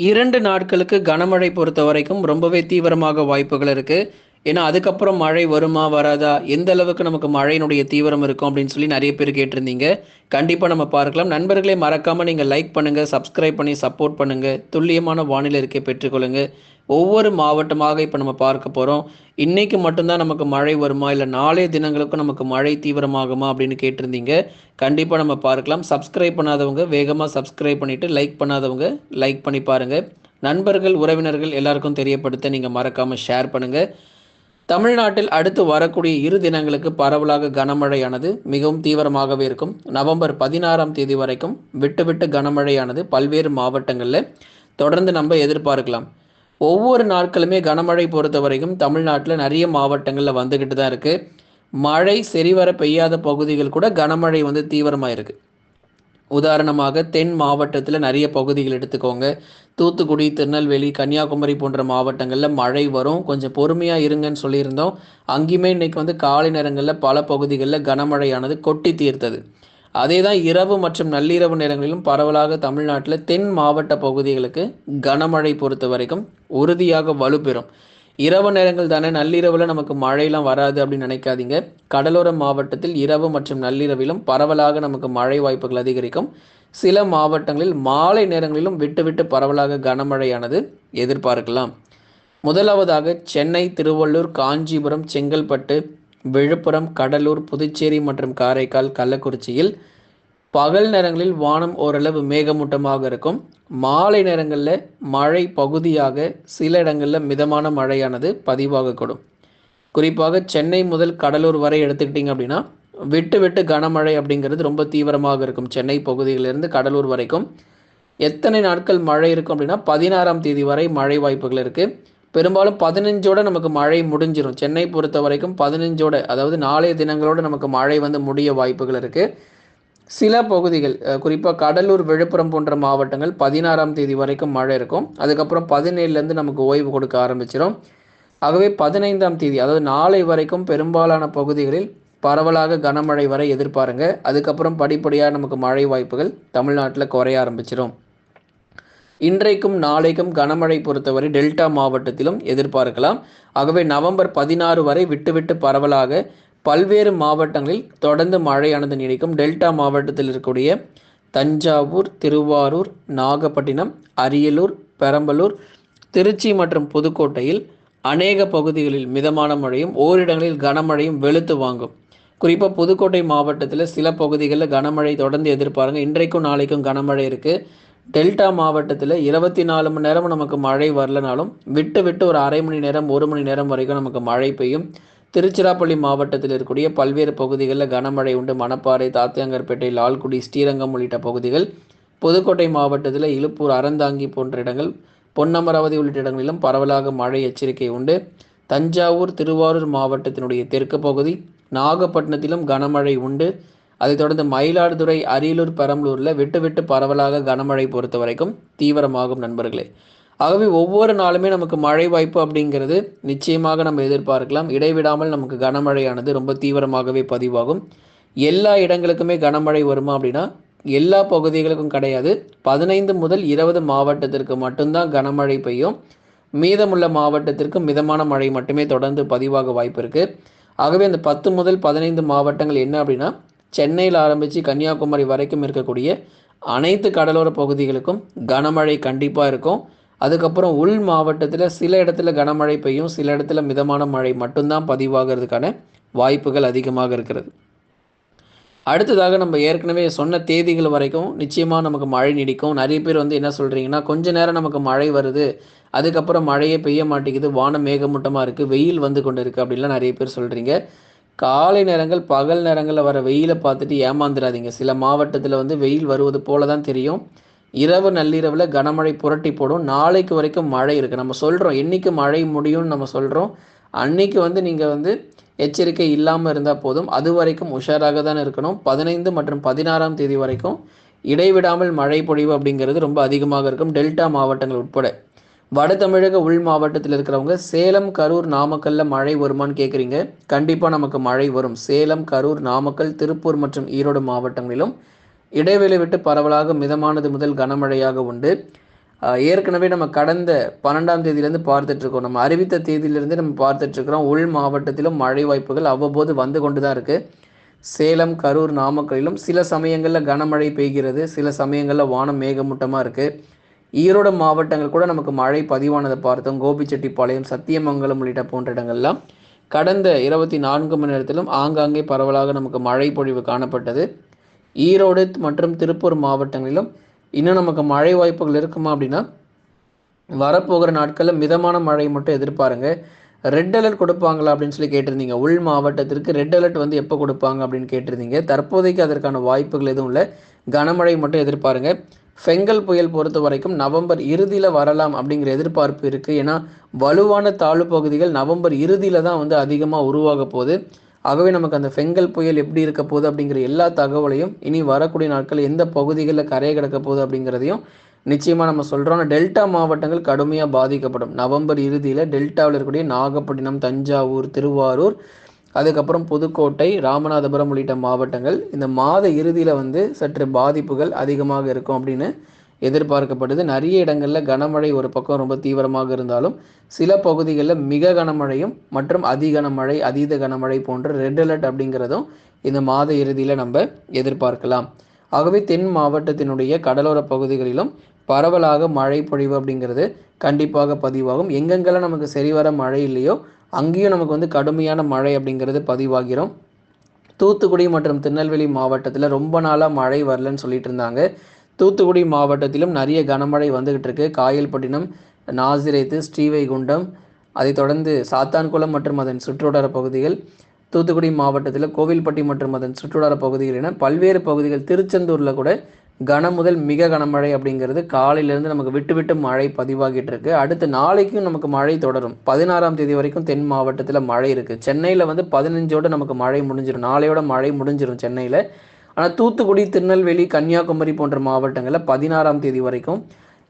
இரண்டு நாட்களுக்கு கனமழை பொறுத்த வரைக்கும் ரொம்பவே தீவிரமாக வாய்ப்புகள் இருக்கு. ஏன்னா, அதுக்கப்புறம் மழை வருமா? வராதா? எந்த அளவுக்கு நமக்கு மழையினுடைய தீவிரம் இருக்கும் அப்படின்னு சொல்லி நிறைய பேர் கேட்டிருந்தீங்க. கண்டிப்பா நம்ம பார்க்கலாம். நண்பர்களே மறக்காம நீங்க லைக் பண்ணுங்க, சப்ஸ்கிரைப் பண்ணி சப்போர்ட் பண்ணுங்க. துல்லியமான வானிலை இருக்கே பெற்றுக்கொள்ளுங்க. ஒவ்வொரு மாவட்டமாக இப்போ நம்ம பார்க்க போகிறோம் இன்னைக்கு மட்டும்தான் நமக்கு மழை வருமா? இல்லை நாளைய தினங்களுக்கும் நமக்கு மழை தீவிரமாகுமா? அப்படின்னு கேட்டிருந்தீங்க. கண்டிப்பாக நம்ம பார்க்கலாம். சப்ஸ்கிரைப் பண்ணாதவங்க வேகமாக சப்ஸ்கிரைப் பண்ணிவிட்டு லைக் பண்ணாதவங்க லைக் பண்ணி பாருங்கள் நண்பர்கள், உறவினர்கள் எல்லாருக்கும் தெரியப்படுத்த நீங்கள் மறக்காமல் ஷேர் பண்ணுங்கள் தமிழ்நாட்டில் அடுத்து வரக்கூடிய இரு தினங்களுக்கு பரவலாக கனமழையானது மிகவும் தீவிரமாகவே இருக்கும். நவம்பர் 16ஆம் தேதி வரைக்கும் விட்டு விட்டு கனமழையானது பல்வேறு மாவட்டங்களில் தொடர்ந்து நம்ம எதிர்பார்க்கலாம். ஒவ்வொரு நாட்களுமே கனமழை பொறுத்த வரைக்கும் தமிழ்நாட்டில் நிறைய மாவட்டங்களில் வந்துக்கிட்டு தான் இருக்குது மழை சரிவர பெய்யாத பகுதிகள் கூட கனமழை வந்து தீவிரமாக இருக்குது உதாரணமாக தென் மாவட்டத்தில் நிறைய பகுதிகள் எடுத்துக்கோங்க. தூத்துக்குடி, திருநெல்வேலி, கன்னியாகுமரி போன்ற மாவட்டங்களில் மழை வரும். கொஞ்சம் பொறுமையாக இருங்கன்னு சொல்லியிருந்தோம். அங்கேயுமே இன்றைக்கி வந்து காலை நேரங்களில் பல பகுதிகளில் கனமழையானது கொட்டி தீர்த்தது. அதே தான் இரவு மற்றும் நள்ளிரவு நேரங்களிலும் பரவலாக தமிழ்நாட்டில் தென் மாவட்ட பகுதிகளுக்கு கனமழை பொறுத்த வரைக்கும் உறுதியாக வலுப்பெறும். இரவு நேரங்கள் தானே நள்ளிரவில் நமக்கு மழையெல்லாம் வராது அப்படின்னு நினைக்காதீங்க. கடலோர மாவட்டத்தில் இரவு மற்றும் நள்ளிரவிலும் பரவலாக நமக்கு மழை வாய்ப்புகள் அதிகரிக்கும். சில மாவட்டங்களில் மாலை நேரங்களிலும் விட்டு விட்டு பரவலாக கனமழையானது எதிர்பார்க்கலாம். முதலாவதாக சென்னை, திருவள்ளூர், காஞ்சிபுரம், செங்கல்பட்டு, விழுப்புரம், கடலூர், புதுச்சேரி மற்றும் காரைக்கால், கள்ளக்குறிச்சியில் பகல் நேரங்களில் வானம் ஓரளவு மேகமூட்டமாக இருக்கும். மாலை நேரங்களில் மழை பகுதியாக சில இடங்களில் மிதமான மழையானது பதிவாகக்கூடும். குறிப்பாக சென்னை முதல் கடலூர் வரை எடுத்துக்கிட்டிங்க அப்படின்னா, விட்டு விட்டு கனமழை அப்படிங்கிறது ரொம்ப தீவிரமாக இருக்கும். சென்னை பகுதியிலிருந்து கடலூர் வரைக்கும். எத்தனை நாட்கள் மழை இருக்கும் அப்படின்னா, 16ஆம் தேதி வரை மழை வாய்ப்புகள் இருக்குது பெரும்பாலும் 15ஓட நமக்கு மழை முடிஞ்சிடும் சென்னை பொறுத்த வரைக்கும் பதினஞ்சோட அதாவது நாளைய தினங்களோட நமக்கு மழை வந்து முடிய வாய்ப்புகள் இருக்கு. சில பகுதிகள் குறிப்பாக கடலூர், விழுப்புரம் போன்ற மாவட்டங்கள் 16ஆம் தேதி வரைக்கும் மழை இருக்கும். அதுக்கப்புறம் 17லேருந்து நமக்கு ஓய்வு கொடுக்க ஆரம்பிச்சிடும் ஆகவே 15ஆம் தேதி அதாவது நாளை வரைக்கும் பெரும்பாலான பகுதிகளில் பரவலாக கனமழை வரை எதிர்பாருங்க. அதுக்கப்புறம் படிப்படியாக நமக்கு மழை வாய்ப்புகள் தமிழ்நாட்டில் குறைய ஆரம்பிச்சிடும் இன்றைக்கும் நாளைக்கும் கனமழை பொறுத்தவரை டெல்டா மாவட்டத்திலும் எதிர்பார்க்கலாம். ஆகவே நவம்பர் 16 வரை விட்டுவிட்டு பரவலாக பல்வேறு மாவட்டங்களில் தொடர்ந்து மழையானது நீடிக்கும். டெல்டா மாவட்டத்தில் இருக்கக்கூடிய தஞ்சாவூர், திருவாரூர், நாகப்பட்டினம், அரியலூர், பெரம்பலூர், திருச்சி மற்றும் புதுக்கோட்டையில் அநேக பகுதிகளில் மிதமான மழையும், ஓரிடங்களில் கனமழையும் வெளுத்து வாங்கும். குறிப்பாக புதுக்கோட்டை மாவட்டத்தில் சில பகுதிகளில் கனமழை தொடர்ந்து எதிர்பாருங்க. இன்றைக்கும் நாளைக்கும் கனமழை இருக்குது டெல்டா மாவட்டத்தில் இருபத்தி நாலு மணி நேரமும் நமக்கு மழை வரலனாலும், விட்டு விட்டு ஒரு அரை மணி நேரம், ஒரு மணி நேரம் வரைக்கும் நமக்கு மழை பெய்யும். திருச்சிராப்பள்ளி மாவட்டத்தில் இருக்கக்கூடிய பல்வேறு பகுதிகளில் கனமழை உண்டு. மணப்பாறை, தாத்தியாங்கர்பேட்டை, லால்குடி, ஸ்ரீரங்கம் உள்ளிட்ட பகுதிகள். புதுக்கோட்டை மாவட்டத்தில் இலுப்பூர், அறந்தாங்கி போன்ற இடங்கள், பொன்னமராவதி உள்ளிட்ட இடங்களிலும் பரவலாக மழை எச்சரிக்கை உண்டு. தஞ்சாவூர், திருவாரூர் மாவட்டத்தினுடைய தெற்கு பகுதி, நாகப்பட்டினத்திலும் கனமழை உண்டு. அதைத் தொடர்ந்து மயிலாடுதுறை, அரியலூர், பெரம்பலூரில் விட்டு விட்டு பரவலாக கனமழை பொறுத்த வரைக்கும் தீவிரமாகும் நண்பர்களே. ஆகவே ஒவ்வொரு நாளுமே நமக்கு மழை வாய்ப்பு அப்படிங்கிறது நிச்சயமாக நம்ம எதிர்பார்க்கலாம். இடைவிடாமல் நமக்கு கனமழையானது ரொம்ப தீவிரமாகவே பதிவாகும். எல்லா இடங்களுக்குமே கனமழை வருமா அப்படின்னா, எல்லா பகுதிகளுக்கும் கிடையாது. 15 முதல் 20 மாவட்டத்திற்கு மட்டும்தான் கனமழை பெய்யும். மீதமுள்ள மாவட்டத்திற்கு மிதமான மழை மட்டுமே தொடர்ந்து பதிவாக வாய்ப்பு இருக்குது ஆகவே அந்த 10 முதல் 15 மாவட்டங்கள் என்ன அப்படின்னா, சென்னையில் ஆரம்பித்து கன்னியாகுமரி வரைக்கும் இருக்கக்கூடிய அனைத்து கடலோர பகுதிகளுக்கும் கனமழை கண்டிப்பாக இருக்கும். அதுக்கப்புறம் உள் மாவட்டத்தில் சில இடத்துல கனமழை பெய்யும். சில இடத்துல மிதமான மழை மட்டும்தான் பதிவாகிறதுக்கான வாய்ப்புகள் அதிகமாக இருக்கிறது. அடுத்ததாக நம்ம ஏற்கனவே சொன்ன தேதிகள் வரைக்கும் நிச்சயமாக நமக்கு மழை நீடிக்கும். நிறைய பேர் வந்து என்ன சொல்கிறீங்கன்னா கொஞ்ச நேரம் நமக்கு மழை வருது. அதுக்கப்புறம் மழையே பெய்ய மாட்டேங்குது. வானம் மேகமூட்டமாக இருக்குது வெயில் வந்து கொண்டு இருக்குது அப்படின்லாம் நிறைய பேர் சொல்கிறீங்க காலை நேரங்கள், பகல் நேரங்களில் வர வெயிலை பார்த்துட்டு ஏமாந்துராதீங்க. சில மாவட்டத்தில் வந்து வெயில் வருவது போல தான் தெரியும். இரவு, நள்ளிரவில் கனமழை புரட்டி போடும். நாளைக்கு வரைக்கும் மழை இருக்குது நம்ம சொல்கிறோம் என்றைக்கு மழை முடியும்னு நம்ம சொல்கிறோம் அன்னைக்கு வந்து நீங்கள் வந்து எச்சரிக்கை இல்லாமல் இருந்தால் போதும். அதுவரைக்கும் உஷாராக தான் இருக்கணும். 15 மற்றும் 16ஆம் தேதி வரைக்கும் இடைவிடாமல் மழை பொழிவு அப்படிங்கிறது ரொம்ப அதிகமாக இருக்கும். டெல்டா மாவட்டங்கள் உட்பட. வட தமிழக உள் மாவட்டத்தில் இருக்கிறவங்க சேலம், கரூர், நாமக்கல்ல மழை வருமான்னு கேட்குறீங்க. கண்டிப்பாக நமக்கு மழை வரும். சேலம், கரூர், நாமக்கல், திருப்பூர் மற்றும் ஈரோடு மாவட்டங்களிலும் இடைவெளி விட்டு பரவலாக மிதமானது முதல் கனமழையாக உண்டு. ஏற்கனவே நம்ம கடந்த பன்னெண்டாம் தேதியிலேருந்து பார்த்துட்ருக்கோம் நம்ம அறிவித்த தேதியிலேருந்து நம்ம பார்த்துட்ருக்குறோம் உள் மாவட்டத்திலும் மழை வாய்ப்புகள் அவ்வப்போது வந்து கொண்டு தான் இருக்குது சேலம் கரூர் நாமக்கலிலும் சில சமயங்களில் கனமழை பெய்கிறது சில சமயங்களில் வானம் மேகமூட்டமாக இருக்குது ஈரோடு மாவட்டங்கள் கூட நமக்கு மழை பதிவானதை பார்த்தோம். கோபிச்செட்டிப்பாளையம் சத்தியமங்கலம் உள்ளிட்ட போன்ற இடங்கள்லாம் கடந்த இருபத்தி நான்கு மணி நேரத்திலும் ஆங்காங்கே பரவலாக நமக்கு மழை பொழிவு காணப்பட்டது. ஈரோடு மற்றும் திருப்பூர் மாவட்டங்களிலும் இன்னும் நமக்கு மழை வாய்ப்புகள் இருக்குமா அப்படின்னா வரப்போகிற நாட்களில் மிதமான மழை மட்டும் எதிர்பாருங்க. ரெட் அலர்ட் கொடுப்பாங்களா அப்படின்னு சொல்லி கேட்டிருந்தீங்க. உள் மாவட்டத்திற்கு ரெட் அலர்ட் வந்து எப்போ கொடுப்பாங்க அப்படின்னு கேட்டிருந்தீங்க. தற்போதைக்கு அதற்கான வாய்ப்புகள் எதுவும் இல்லை. கனமழை மட்டும் எதிர்பாருங்க. ஃபெங்கல் புயல் பொறுத்த வரைக்கும் நவம்பர் இறுதியில் வரலாம் அப்படிங்கிற எதிர்பார்ப்பு இருக்குது ஏன்னா வலுவான தாழ்வு பகுதிகள் நவம்பர் இறுதியில் தான் வந்து அதிகமாக உருவாக போகுது. ஆகவே நமக்கு அந்த ஃபெங்கல் புயல் எப்படி இருக்க போகுது அப்படிங்கிற எல்லா தகவலையும் இனி வரக்கூடிய நாட்கள் எந்த பகுதிகளில் கரையை கிடக்க போகுது அப்படிங்கிறதையும் நிச்சயமாக நம்ம சொல்கிறோம் டெல்டா மாவட்டங்கள் கடுமையாக பாதிக்கப்படும். நவம்பர் இறுதியில் டெல்டாவில் இருக்கக்கூடிய நாகப்பட்டினம் தஞ்சாவூர் திருவாரூர் அதுக்கப்புறம் புதுக்கோட்டை ராமநாதபுரம் உள்ளிட்ட மாவட்டங்கள். இந்த மாத இறுதியில் வந்து சற்று பாதிப்புகள் அதிகமாக இருக்கும் அப்படின்னு எதிர்பார்க்கப்படுது. நிறைய இடங்களில் கனமழை ஒரு பக்கம் ரொம்ப தீவிரமாக இருந்தாலும் சில பகுதிகளில் மிக கனமழையும் மற்றும் அதி கனமழை அதீத கனமழை போன்ற ரெட் அலர்ட் அப்படிங்கிறதும் இந்த மாத இறுதியில் நம்ம எதிர்பார்க்கலாம். ஆகவே தென் மாவட்டத்தினுடைய கடலோர பகுதிகளிலும் பரவலாக மழை பொழிவு அப்படிங்கிறது கண்டிப்பாக பதிவாகும். எங்கெங்கெல்லாம் நமக்கு சரிவர மழை இல்லையோ அங்கேயும் நமக்கு வந்து கடுமையான மழை அப்படிங்கிறது பதிவாகிறோம். தூத்துக்குடி மற்றும் திருநெல்வேலி மாவட்டத்தில் ரொம்ப நாளாக மழை வரலன்னு சொல்லிட்டு இருந்தாங்க. தூத்துக்குடி மாவட்டத்திலும் நிறைய கனமழை வந்துகிட்டு இருக்கு. காயல்பட்டினம் நாசிரேத்து ஸ்ரீவைகுண்டம் அதைத் தொடர்ந்து சாத்தான்குளம் மற்றும் அதன் சுற்றுவட்டார பகுதிகள் தூத்துக்குடி மாவட்டத்தில் கோவில்பட்டி மற்றும் அதன் சுற்றுவட்டார பகுதிகள் என பல்வேறு பகுதிகள் திருச்செந்தூரில் கூட கன முதல் மிக கனமழை அப்படிங்கிறது காலையிலேருந்து நமக்கு விட்டு விட்டு மழை பதிவாகிட்டு இருக்கு. அடுத்து நாளைக்கும் நமக்கு மழை தொடரும். பதினாறாம் தேதி வரைக்கும் தென் மாவட்டத்தில் மழை இருக்குது சென்னையில் வந்து பதினஞ்சோடு நமக்கு மழை முடிஞ்சிடும் நாளையோட மழை முடிஞ்சிடும் சென்னையில். ஆனால் தூத்துக்குடி திருநெல்வேலி கன்னியாகுமரி போன்ற மாவட்டங்களில் பதினாறாம் தேதி வரைக்கும்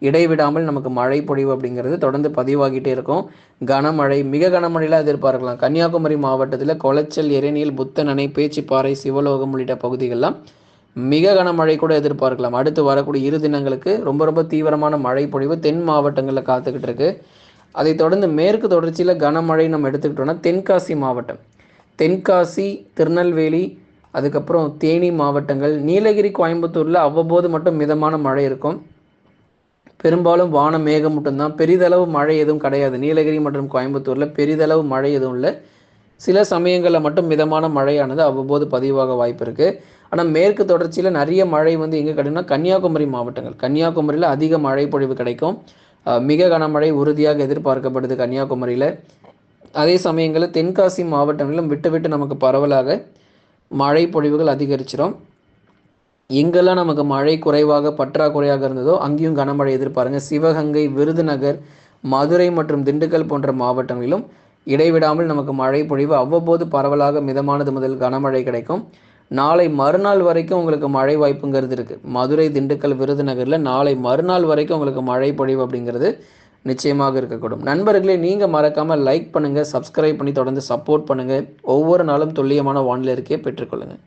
இடைவிடாமல் நமக்கு மழை பொழிவு அப்படிங்கிறது தொடர்ந்து பதிவாகிட்டே இருக்கும். கனமழை மிக கனமழையில் எதிர்பார்க்கலாம். கன்னியாகுமரி மாவட்டத்தில் கொளச்சல் எரணியல் புத்தனணை பேச்சிப்பாறை சிவலோகம் உள்ளிட்ட பகுதிகளெலாம் மிக கனமழை கூட எதிர்பார்க்கலாம். அடுத்து வரக்கூடிய இரு தினங்களுக்கு ரொம்ப ரொம்ப தீவிரமான மழை பொழிவு தென் மாவட்டங்களில் காத்துக்கிட்டு இருக்கு. அதை தொடர்ந்து மேற்கு தொடர்ச்சியில் கனமழை நம்ம எடுத்துக்கிட்டோம்னா தென்காசி மாவட்டம். தென்காசி திருநெல்வேலி அதுக்கப்புறம் தேனி மாவட்டங்கள் நீலகிரி கோயம்புத்தூரில் அவ்வப்போது மட்டும் மிதமான மழை இருக்கும். பெரும்பாலும் வானம் மேகம் மட்டும்தான் பெரிதளவு மழை எதுவும் கிடையாது. நீலகிரி மற்றும் கோயம்புத்தூரில் பெரிதளவு மழை எதுவும் இல்லை. சில சமயங்களில் மட்டும் மிதமான மழையானது அவ்வப்போது பதிவாக வாய்ப்பு இருக்குது ஆனால் மேற்கு தொடர்ச்சியில் நிறைய மழை வந்து எங்கே கிடைக்கும்னா கன்னியாகுமரி மாவட்டங்கள். கன்னியாகுமரியில் அதிக மழை பொழிவு கிடைக்கும். மிக கனமழை உறுதியாக எதிர்பார்க்கப்படுது கன்னியாகுமரியில். அதே சமயங்களில் தென்காசி மாவட்டங்களிலும் விட்டு விட்டு நமக்கு பரவலாக மழை பொழிவுகள் அதிகரிச்சிடும் எங்கெல்லாம் நமக்கு மழை குறைவாக பற்றாக்குறையாக இருந்ததோ அங்கேயும் கனமழை எதிர்பாருங்க. சிவகங்கை விருதுநகர் மதுரை மற்றும் திண்டுக்கல் போன்ற மாவட்டங்களிலும் இடைவிடாமல் நமக்கு மழை பொழிவு அவ்வப்போது பரவலாக மிதமானது முதல் கனமழை கிடைக்கும். நாளை மறுநாள் வரைக்கும் உங்களுக்கு மழை வாய்ப்புங்கிறது இருக்குது மதுரை திண்டுக்கல் விருதுநகரில் நாளை மறுநாள் வரைக்கும் உங்களுக்கு மழை பொழிவு அப்படிங்கிறது நிச்சயமாக இருக்கக்கூடும். நண்பர்களே நீங்கள் மறக்காமல் லைக் பண்ணுங்கள் சப்ஸ்கிரைப் பண்ணி தொடர்ந்து சப்போர்ட் பண்ணுங்கள் ஒவ்வொரு நாளும் துல்லியமான வானிலை இருக்கே பெற்றுக்கொள்ளுங்கள்